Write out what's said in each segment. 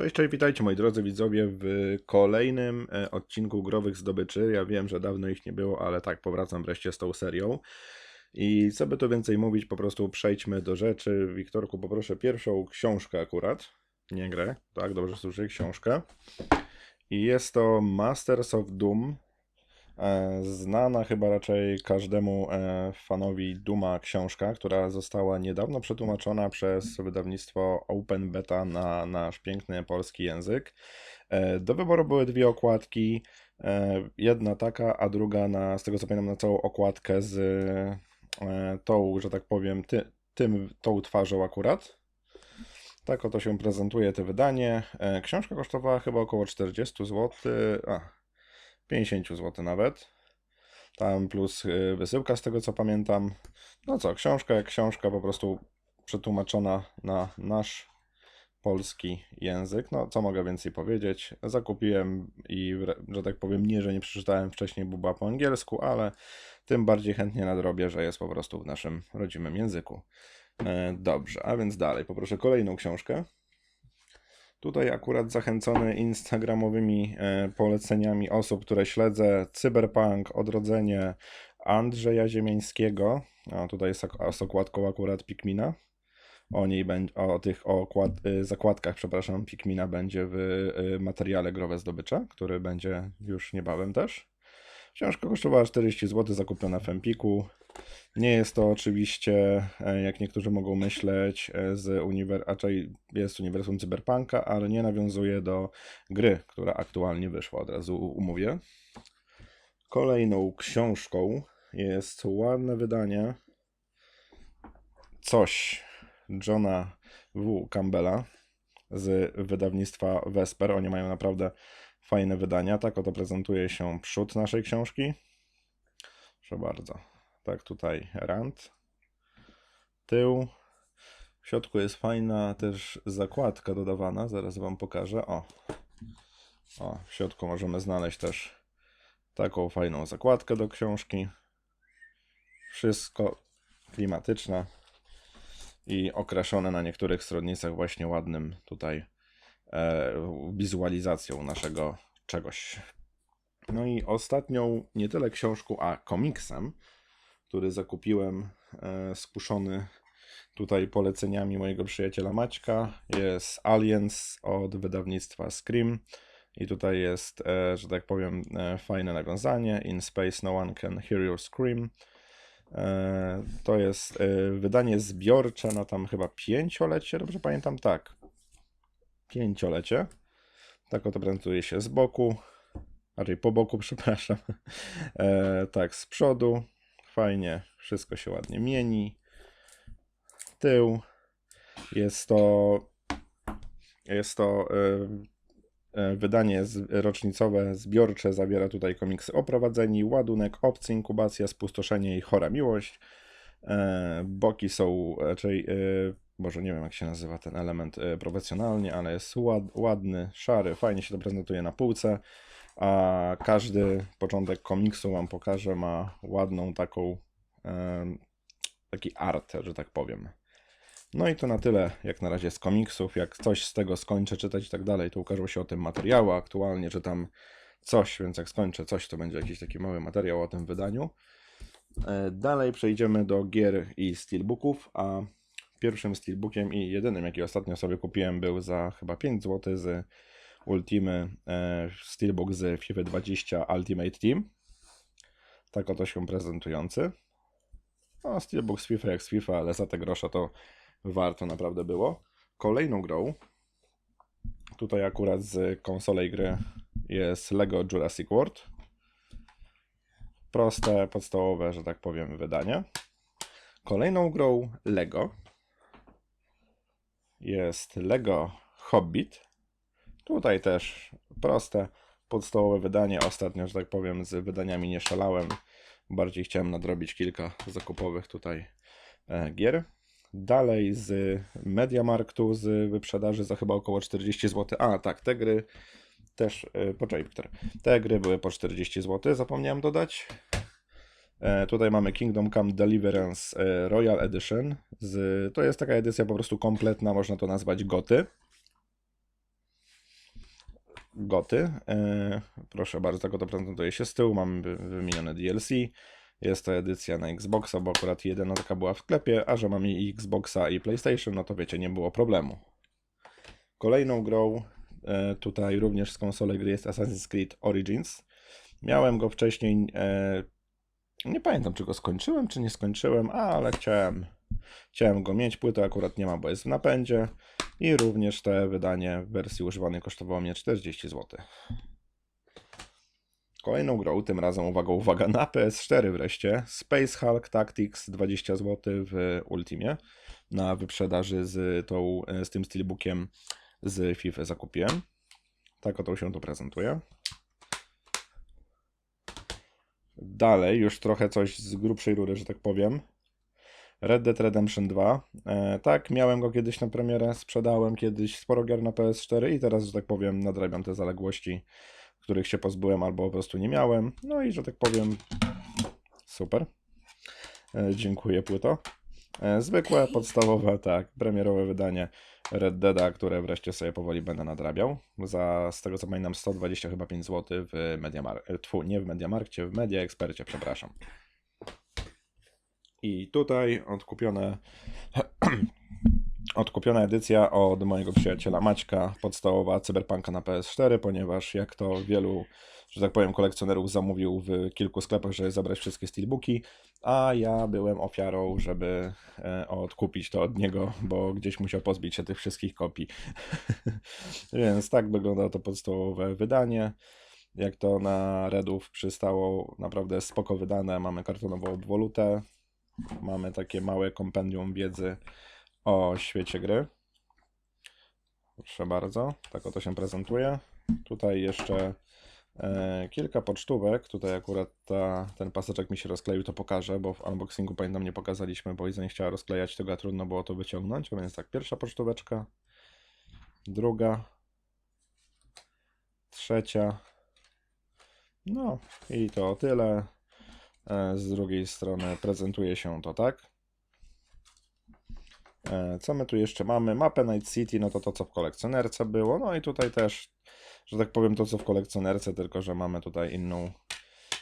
Cześć, cześć, witajcie moi drodzy widzowie w kolejnym e, odcinku Growych Zdobyczy. Ja wiem, że dawno ich nie było, ale tak, powracam wreszcie z tą serią. I co by tu więcej mówić, po prostu przejdźmy do rzeczy. Wiktorku, poproszę pierwszą książkę akurat, nie grę, tak, dobrze słyszę, książkę. I jest to Masters of Doom, znana chyba raczej każdemu e, fanowi Duma książka, która została niedawno przetłumaczona przez wydawnictwo Open Beta na nasz piękny polski język. E, Do wyboru były dwie okładki, e, jedna taka, a druga na, z tego co pamiętam, na całą okładkę z e, tą, że tak powiem, ty, tym, tą twarzą akurat. Tak oto się prezentuje to wydanie. E, Książka kosztowała chyba około 40 zł, a 50 zł nawet. Tam plus y, wysyłka z tego co pamiętam. No co, książka jak książka po prostu przetłumaczona na nasz polski język. No co mogę więcej powiedzieć? Zakupiłem i, że tak powiem, nie, że nie przeczytałem wcześniej Buba po angielsku, ale tym bardziej chętnie nadrobię, że jest po prostu w naszym rodzimym języku. E, Dobrze, a więc dalej. Poproszę kolejną książkę. Tutaj akurat zachęcony instagramowymi e, poleceniami osób, które śledzę, Cyberpunk, Odrodzenie, Andrzeja Ziemiańskiego, a tutaj jest z okładką akurat Pikmina, o niej będzie, o tych okład, y, zakładkach, przepraszam, Pikmina będzie w y, materiale Growe Zdobycze, który będzie już niebawem też. Książka kosztowała 40 zł, zakupiona w Empiku. Nie jest to oczywiście, e, jak niektórzy mogą myśleć, e, z uniwer- raczej jest uniwersum cyberpunka, ale nie nawiązuje do gry, która aktualnie wyszła, od razu umówię. Kolejną książką jest ładne wydanie Coś Johna W. Campbella z wydawnictwa Vesper. Oni mają naprawdę fajne wydania. Tak oto prezentuje się przód naszej książki. Proszę bardzo. Tak tutaj rand. Tył. W środku jest fajna też zakładka dodawana. Zaraz Wam pokażę. O. O, w środku możemy znaleźć też taką fajną zakładkę do książki. Wszystko klimatyczne i okraszone na niektórych stronnicach właśnie ładnym tutaj wizualizacją naszego czegoś. No i ostatnią nie tyle książką, a komiksem, który zakupiłem e, skuszony tutaj poleceniami mojego przyjaciela Maćka, jest Aliens od wydawnictwa Scream. I tutaj jest, e, że tak powiem, e, fajne nawiązanie. In space no one can hear your scream. E, To jest e, wydanie zbiorcze na tam chyba pięciolecie, dobrze pamiętam? Tak. Pięciolecie. Tak oto prezentuje się z boku. Raczej po boku, przepraszam. E, tak, z przodu. Fajnie, wszystko się ładnie mieni. Tył. Jest to. Jest to e, e, wydanie z, rocznicowe, zbiorcze. Zawiera tutaj komiksy o prowadzeni, ładunek, opcje, inkubacja, spustoszenie i chora miłość. E, boki są raczej. E, może nie wiem, jak się nazywa ten element e, profesjonalnie, ale jest ład, ładny, szary, fajnie się to prezentuje na półce. A każdy początek komiksu Wam pokażę, ma ładną taką. em, taki art, że tak powiem. No i to na tyle, jak na razie z komiksów. Jak coś z tego skończę czytać i tak dalej, to ukażą się o tym materiały. Aktualnie czytam coś, więc jak skończę coś, to będzie jakiś taki mały materiał o tym wydaniu. E, Dalej przejdziemy do gier i steelbooków, a pierwszym steelbookiem i jedynym, jaki ostatnio sobie kupiłem, był za chyba 5 zł z Ultimy e, steelbook z FIFA 20 Ultimate Team. Tak oto się prezentujący. No, steelbook z FIFA jak z FIFA, ale za te grosze to warto naprawdę było. Kolejną grą, tutaj akurat z konsolej gry jest Lego Jurassic World. Proste, podstawowe, że tak powiem, wydanie. Kolejną grą Lego jest Lego Hobbit. Tutaj też proste, podstawowe wydanie. Ostatnio, że tak powiem, z wydaniami nie szalałem. Bardziej chciałem nadrobić kilka zakupowych tutaj e, gier. Dalej z Mediamarktu, z wyprzedaży za chyba około 40 zł. A, tak, te gry też, yy, poczekaj te gry były po 40 zł, zapomniałem dodać. E, tutaj mamy Kingdom Come Deliverance e, Royal Edition. Z, to jest taka edycja po prostu kompletna, można to nazwać goty. goty. E, proszę bardzo, tak oto prezentuje się z tyłu. Mamy wy- wymienione DLC. Jest to edycja na Xboxa, bo akurat jedna taka była w sklepie, a że mamy i Xboxa i PlayStation, no to wiecie, nie było problemu. Kolejną grą tutaj również z konsoli gry jest Assassin's Creed Origins. Miałem go wcześniej, nie pamiętam czy go skończyłem, czy nie skończyłem, ale chciałem, chciałem go mieć. Płyty akurat nie ma, bo jest w napędzie. I również te wydanie w wersji używanej kosztowało mnie 40 zł. Kolejną grą, tym razem uwaga, uwaga, na PS4 wreszcie, Space Hulk Tactics 20 zł w Ultimie na wyprzedaży z, tą, z tym steelbookiem z FIFA zakupiłem. Tak oto się to prezentuje. Dalej, już trochę coś z grubszej rury, że tak powiem. Red Dead Redemption 2. E, tak, miałem go kiedyś na premierę, sprzedałem kiedyś sporo gier na PS4 i teraz, że tak powiem, nadrabiam te zaległości, których się pozbyłem albo po prostu nie miałem. No i, że tak powiem, super. E, dziękuję, płyto. E, zwykłe, podstawowe, tak, premierowe wydanie Red Deada, które wreszcie sobie powoli będę nadrabiał. Za, z tego co pamiętam, 120 chyba 5 zł w Mediamarkt, tfu, nie w Mediamarkcie, w Media Ekspercie, przepraszam. I tutaj odkupione odkupiona edycja od mojego przyjaciela Maćka, podstawowa Cyberpunka na PS4, ponieważ jak to wielu, że tak powiem, kolekcjonerów zamówił w kilku sklepach, żeby zabrać wszystkie steelbooki, a ja byłem ofiarą, żeby e, odkupić to od niego, bo gdzieś musiał pozbyć się tych wszystkich kopii. Więc tak wygląda to podstawowe wydanie. Jak to na Redów przystało, naprawdę spoko wydane. Mamy kartonową obwolutę, mamy takie małe kompendium wiedzy o świecie gry. Proszę bardzo, tak oto się prezentuje. Tutaj jeszcze e, kilka pocztówek. Tutaj akurat ta, ten paseczek mi się rozkleił, to pokażę, bo w unboxingu pamiętam nie pokazaliśmy, bo nie chciała rozklejać tego, a trudno było to wyciągnąć. Więc tak, pierwsza pocztóweczka, druga, trzecia. No i to tyle. E, Z drugiej strony prezentuje się to tak. E, Co my tu jeszcze mamy? Mapę Night City, no to to co w kolekcjonerce było. No i tutaj też, że tak powiem, to co w kolekcjonerce, tylko że mamy tutaj inną,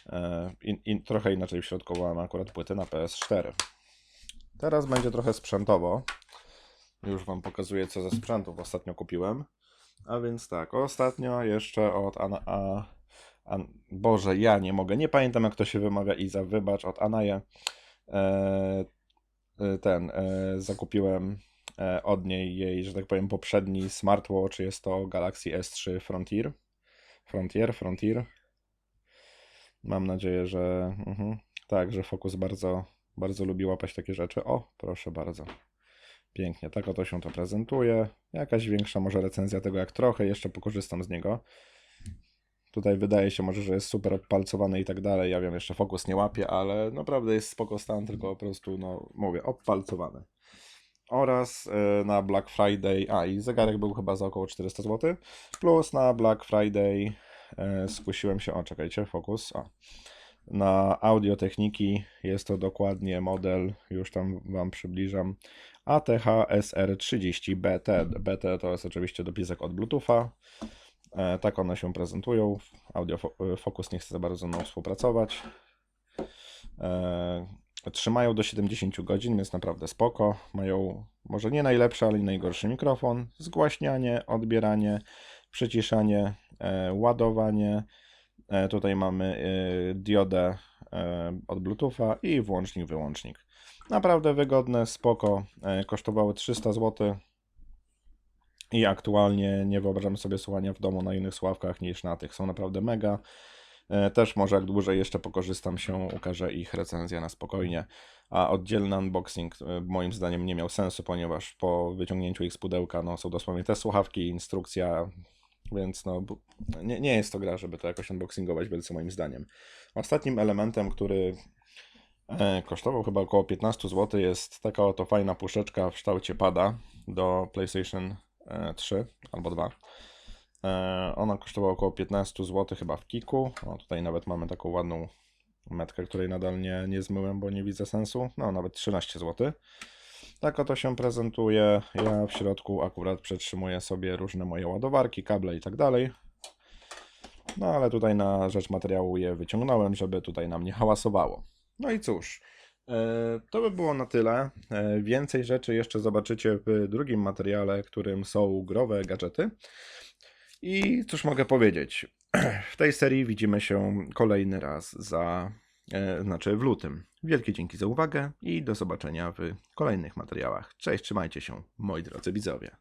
e, in, in, trochę inaczej w mamy akurat płyty na PS4. Teraz będzie trochę sprzętowo. Już Wam pokazuję, co ze sprzętów ostatnio kupiłem. A więc tak, ostatnio jeszcze od Ana, a, an, Boże, ja nie mogę, nie pamiętam jak to się wymawia Iza, wybacz, od Anaje. E, ten, e, zakupiłem e, od niej jej, że tak powiem, poprzedni smartwatch, jest to Galaxy S3 Frontier. Frontier, Frontier. Mam nadzieję, że mhm, tak, że Focus bardzo, bardzo lubi łapać takie rzeczy. O, proszę bardzo. Pięknie, tak oto się to prezentuje. Jakaś większa może recenzja tego jak trochę, jeszcze pokorzystam z niego. Tutaj wydaje się może, że jest super obpalcowany i tak dalej. Ja wiem, jeszcze fokus nie łapie, ale naprawdę jest spoko stan, tylko po prostu, no mówię, obpalcowany. Oraz y, na Black Friday, a i zegarek był chyba za około 400 zł. Plus na Black Friday y, skusiłem się, o czekajcie, fokus, o. Na audiotechniki jest to dokładnie model, już tam Wam przybliżam, ATH SR30BT. BT to jest oczywiście dopisek od Bluetootha. E, Tak one się prezentują. Audio Fo- Focus nie chce za bardzo ze mną współpracować. E, Trzymają do 70 godzin, więc naprawdę spoko. Mają może nie najlepszy, ale i najgorszy mikrofon. Zgłaśnianie, odbieranie, przyciszanie, e, ładowanie. E, Tutaj mamy e, diodę e, od Bluetootha i włącznik, wyłącznik. Naprawdę wygodne, spoko. E, Kosztowały 300 zł. I aktualnie nie wyobrażam sobie słuchania w domu na innych sławkach niż na tych. Są naprawdę mega. E, Też może jak dłużej jeszcze pokorzystam się, ukażę ich recenzję na spokojnie. A oddzielny unboxing e, moim zdaniem nie miał sensu, ponieważ po wyciągnięciu ich z pudełka no, są dosłownie te słuchawki, instrukcja, więc no, nie, nie jest to gra, żeby to jakoś unboxingować wielce moim zdaniem. Ostatnim elementem, który e, kosztował chyba około 15 zł jest taka oto fajna puszeczka w kształcie pada do PlayStation 3 albo 2. E, Ona kosztowała około 15 zł chyba w Kiku. O, tutaj nawet mamy taką ładną metkę, której nadal nie, nie zmyłem, bo nie widzę sensu. No, nawet 13 zł. Tak oto się prezentuje. Ja w środku akurat przetrzymuję sobie różne moje ładowarki, kable i tak dalej. No ale tutaj na rzecz materiału je wyciągnąłem, żeby tutaj nam nie hałasowało. No i cóż, e, to by było na tyle. E, Więcej rzeczy jeszcze zobaczycie w drugim materiale, którym są growe gadżety. I cóż mogę powiedzieć? W tej serii widzimy się kolejny raz za, e, znaczy w lutym. Wielkie dzięki za uwagę i do zobaczenia w kolejnych materiałach. Cześć, trzymajcie się, moi drodzy widzowie.